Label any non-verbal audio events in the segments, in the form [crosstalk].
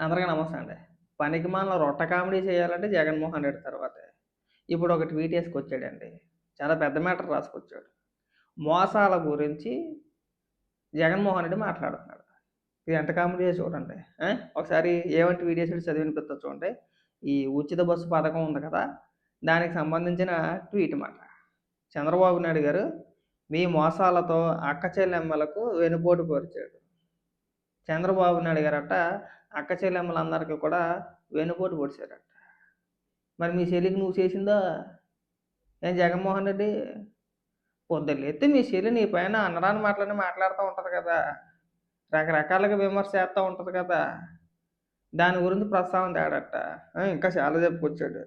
అందరికీ నమస్తే అండి. పనికి మనలో రొట్ట కామెడీ చేయాలంటే జగన్మోహన్ రెడ్డి తర్వాత. ఇప్పుడు ఒక ట్వీట్ వేసుకొచ్చాడండి. చాలా పెద్ద మ్యాటర్ రాసుకొచ్చాడు. మోసాల గురించి జగన్మోహన్ రెడ్డి మాట్లాడుతున్నాడు. ఇది ఎంత కామెడీ చూడండి. ఒకసారి ఏమంటే వీడియోస్ చదివిన చదివి చూడండి. ఈ ఉచిత బస్సు పథకం ఉంది కదా దానికి సంబంధించిన ట్వీట్ మాట. చంద్రబాబు నాయుడు గారు మీ మోసాలతో అక్క చెల్లెమ్మలకు వెనుపోటు పరిచాడు. చంద్రబాబు నాయుడు గారట అక్క చెల్లెమ్మలందరికీ కూడా వెనుపోటు పొడిచారట. మరి మీ చెల్లికి నువ్వు చేసిందా? ఏం జగన్మోహన్ రెడ్డి? పొద్దులేతే మీ చెల్లి నీ పైన అన్నరాని మాటలని మాట్లాడుతూ ఉంటుంది కదా. రకరకాలుగా విమర్శ చేస్తూ ఉంటుంది కదా. దాని గురించి ప్రస్తావన తేడట. ఇంకా చాలా చెప్పుకొచ్చాడు.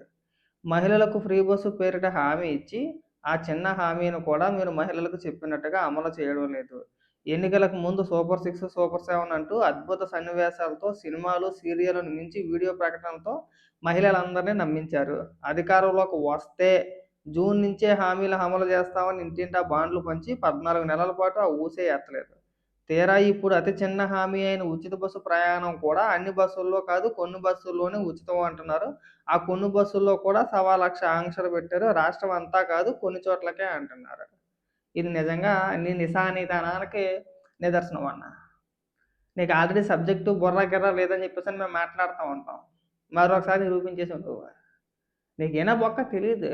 మహిళలకు ఫ్రీ బస్సు పేరిట హామీ ఇచ్చి ఆ చిన్న హామీని కూడా మీరు మహిళలకు చెప్పినట్టుగా అమలు చేయడం లేదు. ఎన్నికలకు ముందు సూపర్ సిక్స్ సూపర్ సెవెన్ అంటూ అద్భుత సన్నివేశాలతో సినిమాలు సీరియళ్ళను మించి వీడియో ప్రకటనలతో మహిళలందరినీ నమ్మించారు. అధికారంలోకి వస్తే జూన్ నుంచే హామీలు అమలు చేస్తామని ఇంటింటా బాండ్లు పంచి పద్నాలుగు నెలల పాటు ఆ ఊసే ఎత్తలేదు. తీరా ఇప్పుడు అతి చిన్న హామీ అయిన ఉచిత బస్సు ప్రయాణం కూడా అన్ని బస్సుల్లో కాదు కొన్ని బస్సుల్లోనే ఉచితం అంటున్నారు. ఆ కొన్ని బస్సుల్లో కూడా సవా లక్ష ఆంక్షలు పెట్టారు. రాష్ట్రం అంతా కాదు కొన్ని చోట్లకే అంటున్నారు. ఇది నిజంగా నీ నిశానితనానికి నిదర్శనం అన్న. నీకు ఆల్రెడీ సబ్జెక్టు బుర్ర గిర్ర లేదని చెప్పేసి అని మేము మాట్లాడుతూ ఉంటాం. మరొకసారి నిరూపించేసి ఉండవు నీకేనా బొక్క తెలియదు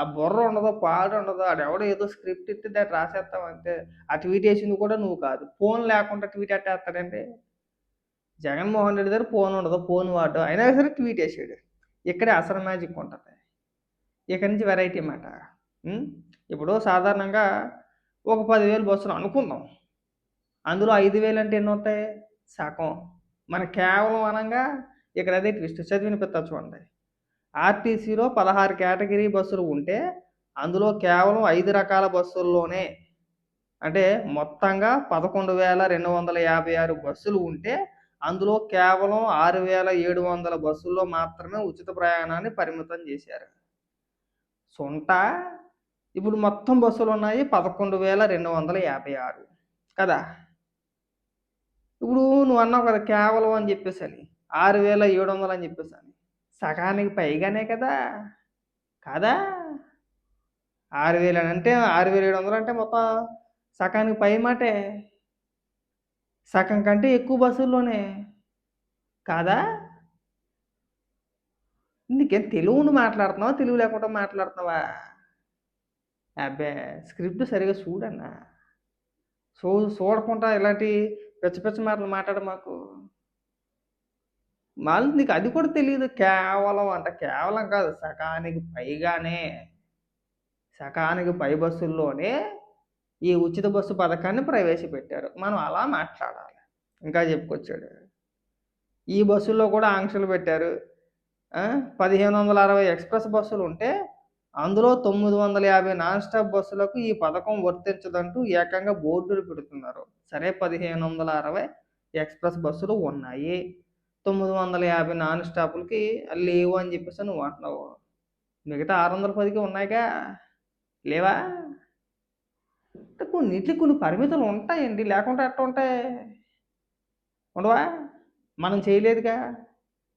ఆ బుర్ర ఉండదు పాడు ఉండదు ఆడెవడో ఎవడో ఏదో స్క్రిప్ట్ ఇట్టి దాన్ని రాసేస్తావు అంతే ఆ ట్వీట్ వేసింది కూడా నువ్వు కాదు. ఫోన్ లేకుండా ట్వీట్ అట్టేస్తాడండి జగన్మోహన్ రెడ్డి దగ్గర ఫోన్ ఉండదు. ఫోన్ వాడు అయినా సరే ట్వీట్ వేసాడు ఇక్కడే అసలు మ్యాజిక్ ఉంటుంది. ఇక్కడి నుంచి వెరైటీ మాట. ఇప్పుడు సాధారణంగా ఒక పదివేలు బస్సులు అనుకుందాం. అందులో ఐదు వేలు అంటే ఎన్ని అవుతాయి సగం. మన కేవలం అనగా ఇక్కడ అదే ట్విస్ట్. చదివిన పెద్ద చూడండి. ఆర్టీసీలో పదహారు కేటగిరీ బస్సులు ఉంటే అందులో కేవలం ఐదు రకాల బస్సుల్లోనే అంటే మొత్తంగా పదకొండు వేల రెండు వందల యాభై ఆరు బస్సులు ఉంటే అందులో కేవలం ఆరు వేల ఏడు వందల బస్సుల్లో మాత్రమే ఉచిత ప్రయాణాన్ని పరిమితం చేశారు. సొంట ఇప్పుడు మొత్తం బస్సులు ఉన్నాయి పదకొండు వేల రెండు వందల యాభై ఆరు. కదా? ఇప్పుడు నువ్వు అన్నావు కదా కేవలం అని చెప్పేసి అని ఆరు వేల ఏడు వందలు అని చెప్పేసి అని సగానికి పైగానే కదా? కాదా? ఆరు వేలు అని అంటే ఆరు వేల ఏడు వందలు అంటే మొత్తం సగానికి పై మాటే. సగం కంటే ఎక్కువ బస్సుల్లోనే. కాదా? నీకేం తెలుగును మాట్లాడుతున్నావా? తెలుగు లేకుండా మాట్లాడుతున్నావా? అబ్బే స్క్రిప్ట్ సరిగా చూడన్నా చూ చూడకుండా ఇలాంటి పిచ్చ పిచ్చ మాటలు మాట్లాడ మాకు మళ్ళీ నీకు అది కూడా తెలియదు కేవలం అంట కేవలం కాదు సకానికి పైగానే సకానికి పై బస్సుల్లోనే ఈ ఉచిత బస్సు పథకాన్ని ప్రవేశపెట్టారు. మనం అలా మాట్లాడాలి. ఇంకా చెప్పుకొచ్చాడు. ఈ బస్సుల్లో కూడా ఆంక్షలు పెట్టారు. పదిహేను వందల అరవై ఎక్స్ప్రెస్ బస్సులు ఉంటే అందులో తొమ్మిది వందల యాభై నాన్ స్టాప్ బస్సులకు ఈ పథకం వర్తించదంటూ ఏకంగా బోర్డులు పెడుతున్నారు. సరే పదిహేను వందల అరవై ఎక్స్ప్రెస్ బస్సులు ఉన్నాయి. తొమ్మిది వందల యాభై నాన్ స్టాపులకి లేవు అని చెప్పేసి నువ్వు అంటున్నావు. మిగతా ఆరు వందల పదికి ఉన్నాయిగా? లేవా? అంటే కొన్నిటికి కొన్ని పరిమితులు ఉంటాయండి. లేకుంటే అట్ట ఉంటాయి? ఉండవా? మనం చేయలేదుగా?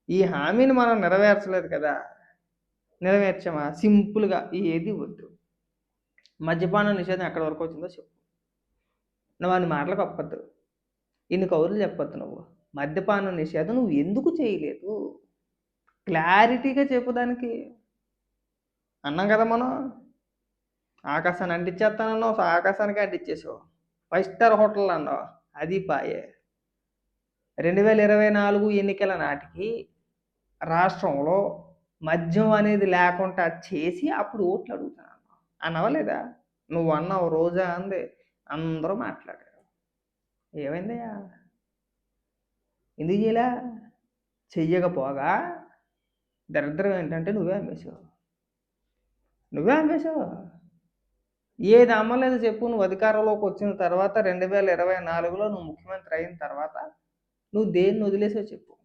ఈ హామీని మనం నెరవేర్చలేదు కదా? నెరవేర్చమా? సింపుల్గా ఏది వద్దు. మద్యపాన నిషేధం ఎక్కడి వరకు వచ్చిందో చెప్పు. నువ్వు అని మాటలకు ఒప్పద్దు ఇన్ని కౌరులు చెప్పొద్దు నువ్వు. మద్యపాన నిషేధం నువ్వు ఎందుకు చేయలేదు? క్లారిటీగా చెప్పు దానికి. అన్నాం కదా మనం. ఆకాశాన్ని అంటించేస్తానన్నావు ఆకాశానికి అంటించేసావు ఫైవ్ స్టార్ హోటల్ అన్నావు. అది పాయే. రెండు వేల ఇరవై నాలుగు ఎన్నికల నాటికి రాష్ట్రంలో మద్యం అనేది లేకుండా చేసి అప్పుడు ఓట్లు అడుగుతాను అనవలేదా నువ్వు అన్నావు రోజా అంది. అందరూ మాట్లాడారు. ఏమైందయ్యా? ఎందుకు చేయలే? చెయ్యకపోగా? దరిద్రం ఏంటంటే నువ్వే అమ్మేశావు. నువ్వే అమ్మేశావు. ఏది అమ్మలేదు చెప్పు నువ్వు అధికారంలోకి వచ్చిన తర్వాత రెండు వేల ఇరవై నాలుగులో నువ్వు ముఖ్యమంత్రి అయిన తర్వాత నువ్వు దేన్ని వదిలేసావు చెప్పు.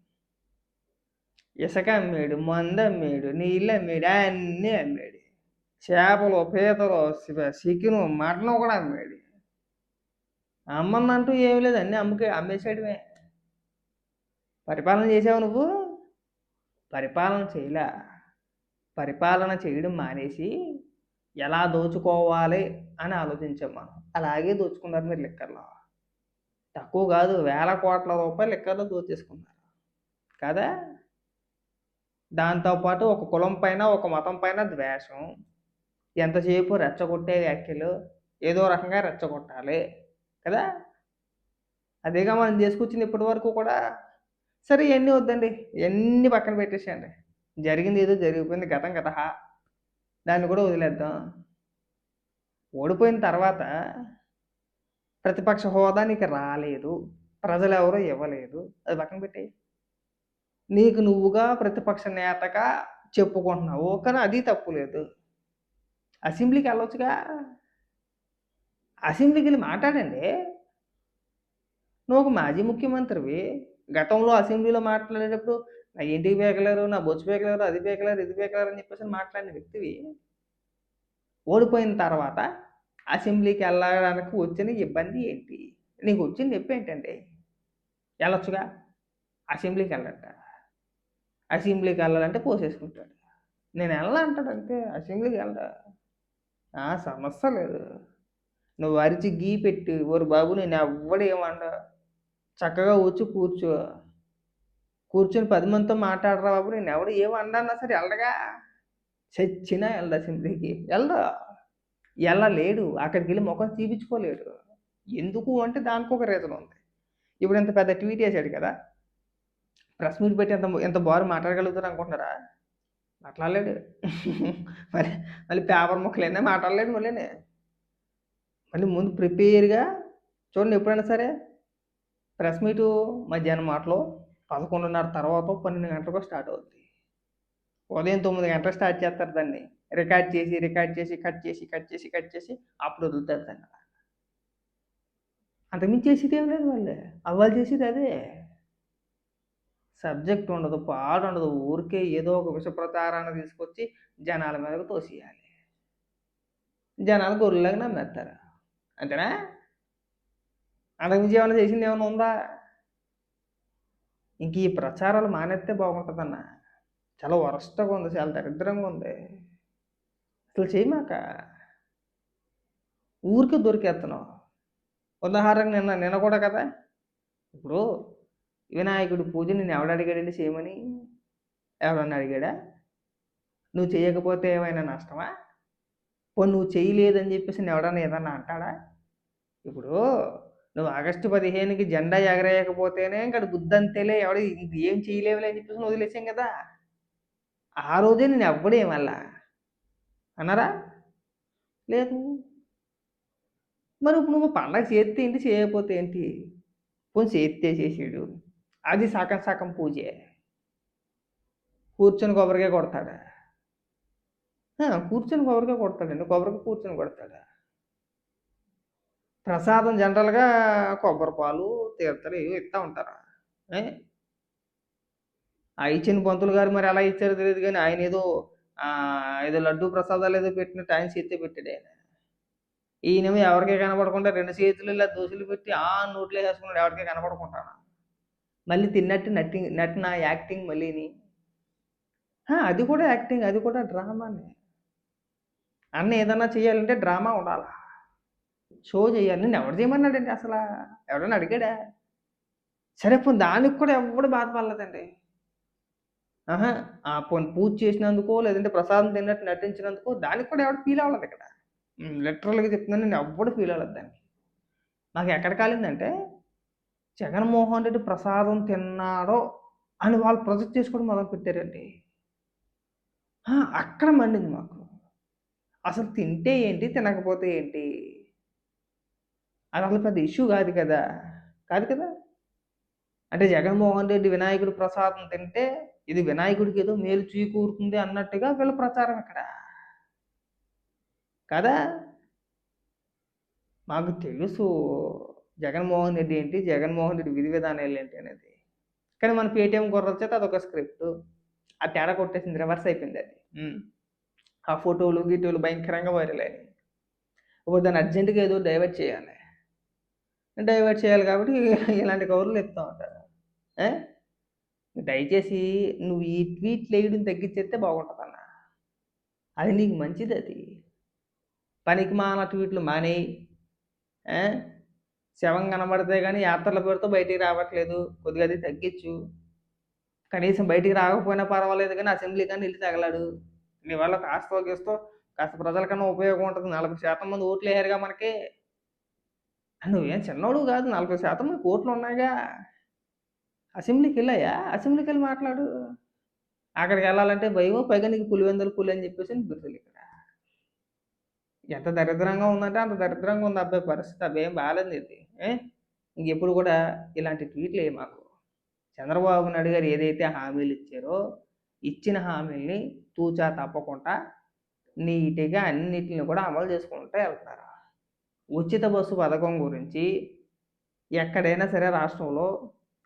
ఇసుక అమ్మాడు మంద అమ్మాడు నీళ్ళు అమ్మాడు అన్నీ అమ్మాడు చేపలు పీతలు చికెను మటన్ కూడా అమ్మాడు. అమ్మన్నంటూ ఏమి లేదు అన్నీ అమ్మకి అమ్మేసేయడమే. పరిపాలన చేసావు నువ్వు? పరిపాలన చేయలే. పరిపాలన చేయడం మానేసి ఎలా దోచుకోవాలి అని ఆలోచించాం మనం. అలాగే దోచుకున్నారు మీరు లెక్కర్లో. తక్కువ కాదు వేల కోట్ల రూపాయలు లెక్కర్లో దోచేసుకున్నారు. కదా? దాంతోపాటు ఒక కులం పైన ఒక మతం పైన ద్వేషం. ఎంతసేపు రెచ్చగొట్టే వ్యాఖ్యలు ఏదో రకంగా రెచ్చగొట్టాలి. కదా? అదేగా మనం చేసుకొచ్చింది ఇప్పటి వరకు కూడా. సరే ఇవన్నీ వద్దండి. ఇవన్నీ పక్కన పెట్టేసేయండి. జరిగింది ఏదో జరిగిపోయింది గతం గత దాన్ని కూడా వదిలేద్దాం. ఓడిపోయిన తర్వాత ప్రతిపక్ష హోదా నీకు రాలేదు. ప్రజలు ఎవరో ఇవ్వలేదు. అది పక్కన పెట్టేయి. నీకు నువ్వుగా ప్రతిపక్ష నేతగా చెప్పుకుంటున్నావు. కానీ అది తప్పు లేదు. అసెంబ్లీకి వెళ్ళొచ్చుగా. అసెంబ్లీకి వెళ్ళి మాట్లాడండి. నువ్వు ఒక మాజీ ముఖ్యమంత్రివి. గతంలో అసెంబ్లీలో మాట్లాడేటప్పుడు నా ఇంటికి పేకలేరు నా బొచ్చు పేకలేరు అది పేకలేరు ఇది పేకలేరు అని చెప్పేసి మాట్లాడిన వ్యక్తివి. ఓడిపోయిన తర్వాత అసెంబ్లీకి వెళ్ళడానికి వచ్చిన ఇబ్బంది ఏంటి? నీకు వచ్చిన నొప్పి ఏంటండి? వెళ్ళొచ్చుగా. అసెంబ్లీకి వెళ్ళట. అసెంబ్లీకి వెళ్ళాలంటే పోసేసుకుంటాడు నేను వెళ్ళా అంటాడు అంతే అసెంబ్లీకి వెళ్ళరా? ఆ సమస్య లేదు. నువ్వు అరిచి గీ పెట్టి ఓరు బాబు నేను ఎవ్వడు ఏమండ చక్కగా వచ్చి కూర్చో. కూర్చొని పది మందితో మాట్లాడరా బాబు నేను ఎవడు ఏమన్నా సరే వెళ్ళగా చచ్చినా వెళ్ళదు అసెంబ్లీకి? వెళ్ళడు వెళ్ళలేడు. అక్కడికి వెళ్ళి ముఖం చూపించుకోలేడు ఎందుకు? అంటే దానికి ఒక రీజన్ ఉంది. ఇప్పుడు ఇంత పెద్ద ట్వీట్ వేసాడు కదా? ప్రెస్ మీట్ పెట్టి ఎంత ఎంత బారు మాట్లాడగలుగుతారు అనుకుంటున్నారా? మాట్లాడలేడు. మరి మళ్ళీ పేపర్ ముక్కలైనా? మాట్లాడలేడు మళ్ళీనే. మళ్ళీ ముందు ప్రిపేర్గా చూడండి ఎప్పుడైనా సరే. ప్రెస్ మీటు మధ్యాహ్నం మాటలో పదకొండున్నర తర్వాత పన్నెండు గంటలకు స్టార్ట్ అవుద్ది. ఉదయం తొమ్మిది గంటలకు స్టార్ట్ చేస్తారు దాన్ని. రికార్డ్ చేసి రికార్డ్ చేసి కట్ చేసి కట్ చేసి కట్ చేసి అప్పుడు వదులుతారు దాన్ని. అంతకుమించి చేసేది ఏం లేదు వాళ్ళు. అవ్వాలి చేసేది అదే. సబ్జెక్ట్ ఉండదు పాడు ఉండదు. ఊరికే ఏదో ఒక విష ప్రచారాన్ని తీసుకొచ్చి జనాల మీదకు తోసేయాలి. జనాలు గొర్రెలకు నమ్మేస్తారు. అంతేనా? అంతకుమించి ఏమైనా చేసింది ఏమైనా ఉందా? ఇంక ఈ ప్రచారాలు మానేస్తే బాగుంటుందన్న. చాలా వరస్ట్గా ఉంది చాలా దరిద్రంగా ఉంది. అసలు చేయమాక? ఊరికే దొరికేస్తున్నావు ఉదాహరణకు నిన్న నిన్న కూడా కదా. ఇప్పుడు వినాయకుడి పూజ నేను ఎవడు అడిగాడండి చేయమని? ఎవరన్నా అడిగాడా? నువ్వు చేయకపోతే ఏమైనా నష్టమా? పో నువ్వు చేయలేదని చెప్పేసి నేను ఎవడన్నా ఏదన్నా అంటాడా? ఇప్పుడు నువ్వు ఆగస్టు పదిహేనుకి జెండా ఎగరేయకపోతేనే ఇంకా బుద్ధంతేలే ఎవడ ఏం చేయలేవులే అని చెప్పేసి వదిలేసాం కదా? ఆ రోజే నేను ఎవ్వడే మళ్ళా. అన్నారా? లేదు. మరి ఇప్పుడు నువ్వు పండగ చేస్తే ఏంటి? చేయకపోతే ఏంటి? పోనీ చేస్తే చేసాడు. అది సగం సగం పూజే. కూర్చొని కొబ్బరికాయ కొడతాడా? కూర్చొని కొబ్బరికాయ కొడతాడండి. కొబ్బరికాయ కూర్చొని కొడతాడా? ప్రసాదం జనరల్గా కొబ్బరి పాలు తీర్థలు ఇవి ఇస్తూ ఉంటారు. ఆ ఇచ్చిన పంతులు గారు మరి ఎలా ఇచ్చారో తెలియదు కానీ ఆయన ఏదో ఏదో లడ్డు ప్రసాదాలు ఏదో పెట్టినట్టు ఆయన చేస్తే పెట్టాడు ఆయన. ఈయనేమో ఎవరికే కనపడకుండా రెండు చేతులు ఇలా దోశలు పెట్టి ఆ నోట్లో వేసుకున్నాడు. ఎవరికే కనపడకుంటాను మళ్ళీ తిన్నట్టు నటి నటన యాక్టింగ్ మళ్ళీని. అది కూడా యాక్టింగ్ అది కూడా డ్రామానే. అన్న ఏదన్నా చేయాలంటే డ్రామా ఉండాలా? షో చేయాలి. నేను ఎవరు చేయమన్నాడండి అసలు? ఎవడన్నా అడిగాడా? సరే పోనీ దానికి కూడా ఎవడు బాధపడలేదండి. ఆహా ఆ పోనీ పూజ చేసినందుకో లేదంటే ప్రసాదం తిన్నట్టు నటించినందుకో దానికి కూడా ఎవడు ఫీల్ అవ్వలేదు ఇక్కడ. లిటరల్గా చెప్తున్నాను నేను ఎవ్వడు ఫీల్ అవ్వలేదు దానికి. నాకు ఎక్కడ కాలిందంటే జగన్మోహన్ రెడ్డి ప్రసాదం తిన్నాడో అని వాళ్ళు ప్రొజెక్ట్ చేసుకోవడం మొదలు పెట్టారండి. అక్కడ మండింది మాకు. అసలు తింటే ఏంటి తినకపోతే ఏంటి? అది అసలు పెద్ద ఇష్యూ కాదు కదా. కాదు కదా. అంటే జగన్మోహన్ రెడ్డి వినాయకుడి ప్రసాదం తింటే ఇది వినాయకుడికి ఏదో మేలు చేకూరుతుంది అన్నట్టుగా వీళ్ళ ప్రచారం ఇక్కడ. కదా. మాకు తెలుసు. జగన్మోహన్ రెడ్డి ఏంటి? జగన్మోహన్ రెడ్డి విధి విధానాలు ఏంటి అనేది. కానీ మన పేటీఎం కుర్ర చేత అదొక స్క్రిప్ట్. ఆ తేడా కొట్టేసింది రివర్స్ అయిపోయింది అది. ఆ ఫోటోలు గీటోలు భయంకరంగా వైరల్ అయినాయి. ఇప్పుడు దాన్ని అర్జెంటుగా ఏదో డైవర్ట్ చేయాలి. డైవర్ట్ చేయాలి కాబట్టి [laughs] ఇలాంటి కవర్లు ఇస్తూ ఉంటారు? దయచేసి నువ్వు ఈ ట్వీట్లు వేయడం తగ్గించేస్తే బాగుంటుందన్న. అది నీకు మంచిది అది. పనికి మాన ట్వీట్లు మానేయి. ఆ? శవం కనబడితే కానీ యాత్రల పేరుతో బయటికి రావట్లేదు. కొద్దిగా అది తగ్గించు. కనీసం బయటికి రాకపోయినా పర్వాలేదు కానీ అసెంబ్లీ కానీ వెళ్ళి తగలాడు. నీ వల్ల కాస్త గీస్తో కాస్త ప్రజలకన్నా ఉపయోగం ఉంటుంది. నలభై శాతం మంది ఓట్లు వేయరుగా మనకి. నువ్వేం చిన్నోడు కాదు. నలభై శాతం మంది ఓట్లు ఉన్నాయిగా. అసెంబ్లీకి వెళ్ళాయా? అసెంబ్లీకి వెళ్ళి మాట్లాడు. అక్కడికి వెళ్ళాలంటే భయమో పైగా నీకు పులివెందులు పులి అని చెప్పేసి బిరుదలు ఎంత దరిద్రంగా ఉందంటే అంత దరిద్రంగా ఉంది. అబ్బాయి పరిస్థితి అబ్బాయి ఏం బాగాలేదు ఇది ఇంకెప్పుడు కూడా ఇలాంటి ట్వీట్లు మాకు. చంద్రబాబు నాయుడు గారు ఏదైతే హామీలు ఇచ్చారో ఇచ్చిన హామీల్ని తూచా తప్పకుండా నీట్గా అన్నిటిని కూడా అమలు చేసుకుంటూ వెళ్తారు ఉచిత బస్సు పథకం గురించి ఎక్కడైనా సరే రాష్ట్రంలో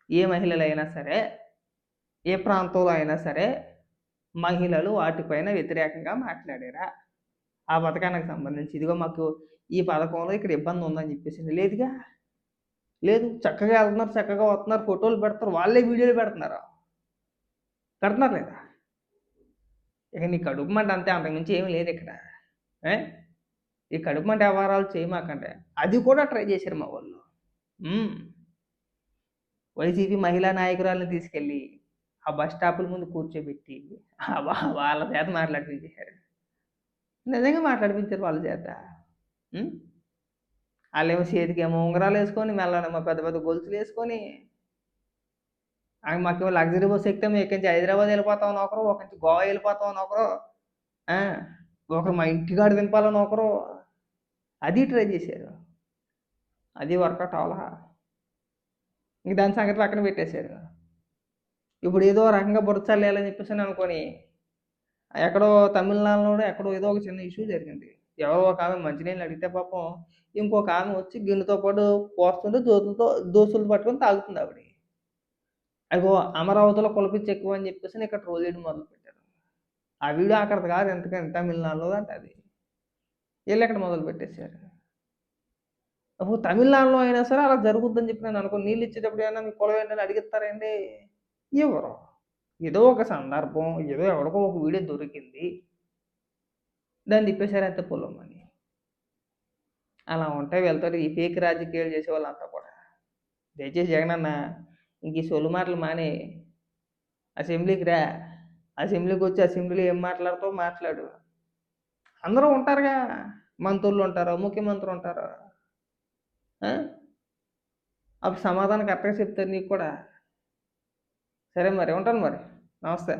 ఏ మహిళలైనా సరే ఏ ప్రాంతంలో అయినా సరే మహిళలు వాటిపైన వ్యతిరేకంగా మాట్లాడారా? ఆ పథకానికి సంబంధించి. ఇదిగో మాకు ఈ పథకంలో ఇక్కడ ఇబ్బంది ఉందని చెప్పేసి లేదుగా? లేదు. చక్కగా వెళ్తున్నారు చక్కగా వస్తున్నారు ఫోటోలు పెడతారు. వాళ్ళే వీడియోలు పెడుతున్నారు? పెడుతున్నారు లేదా? ఇక నీ కడుపు మంట అంతే అంతకుమించి ఏమీ లేదు ఇక్కడ. ఈ కడుపు మంట వ్యవహారాలు చేయమాకంటే అది కూడా ట్రై చేశారు మా వాళ్ళు. వైసీపీ మహిళా నాయకురాలను తీసుకెళ్ళి ఆ బస్ స్టాపుల ముందు కూర్చోబెట్టి వాళ్ళ చేత చేశారు. నిజంగా మాట్లాడిపించారు వాళ్ళ చేత. వాళ్ళేమో చేతికేమో ఉంగరాలు వేసుకొని మెల్లనేమో పెద్ద పెద్ద గొలుసులు వేసుకొని ఆమె మాకేమో లగ్జరీ బస్సు ఎక్కితే మేము ఇక్కడి నుంచి హైదరాబాద్ వెళ్ళిపోతాం ఒకరు ఒక నుంచి గోవా వెళ్ళిపోతాం ఒకరు ఒకరు మా ఇంటికాడ దింపాలని ఒకరు. అది ట్రై చేశారు. అది వర్కౌట్ అవలా ఇంక దాని సంగతి పక్కన పెట్టేశారు. ఇప్పుడు ఏదో రకంగా బురచల్లేయాలని చెప్పేసి అనుకొని ఎక్కడో తమిళనాడులో ఎక్కడో ఏదో ఒక చిన్న ఇష్యూ జరిగింది. ఎవరో ఒక ఆమె మంచినీళ్ళు అడిగితే పాపం ఇంకొక ఆమె వచ్చి గిన్నెతో పాటు పోస్తుంటే దోతులతో దోసులు పట్టుకొని తాగుతుంది ఆవిడ. అగో అమరావతిలో కులపిచ్చి ఎక్కువ అని చెప్పేసి ఇక్కడ రోజు వేయడం మొదలు పెట్టారు. ఆ వీడియో అక్కడ కాదు ఎంతకని తమిళనాడులో అంటే అది. వీళ్ళు ఇక్కడ మొదలు పెట్టేశారు? అప్పుడు తమిళనాడులో అయినా సరే అలా జరుగుద్దని చెప్పి నేను అనుకో నీళ్ళు ఇచ్చేటప్పుడు ఏమైనా మీ కులం ఏంటని అడిగిస్తారండి? ఇవ్వరు ఏదో ఒక సందర్భం ఏదో ఎవరికో ఒక వీడియో దొరికింది. దాన్ని తిప్పేశారు అంతే పొలం అని. అలా ఉంటే వెళ్తారు. ఈ ఫేక్ రాజకీయాలు చేసే వాళ్ళంతా కూడా. దయచేసి జగనన్న ఇంక ఈ సొలు మాటలు మానే. అసెంబ్లీకి రా. అసెంబ్లీకి వచ్చి అసెంబ్లీలో ఏం మాట్లాడుతావు మాట్లాడు. అందరూ ఉంటారుగా. మంత్రులు ఉంటారు? ముఖ్యమంత్రి ఉంటారు? అప్పుడు సమాధానం కరెక్ట్గా చెప్తారు నీకు కూడా. సరే మరి ఉంటాను మరి. నమస్తే.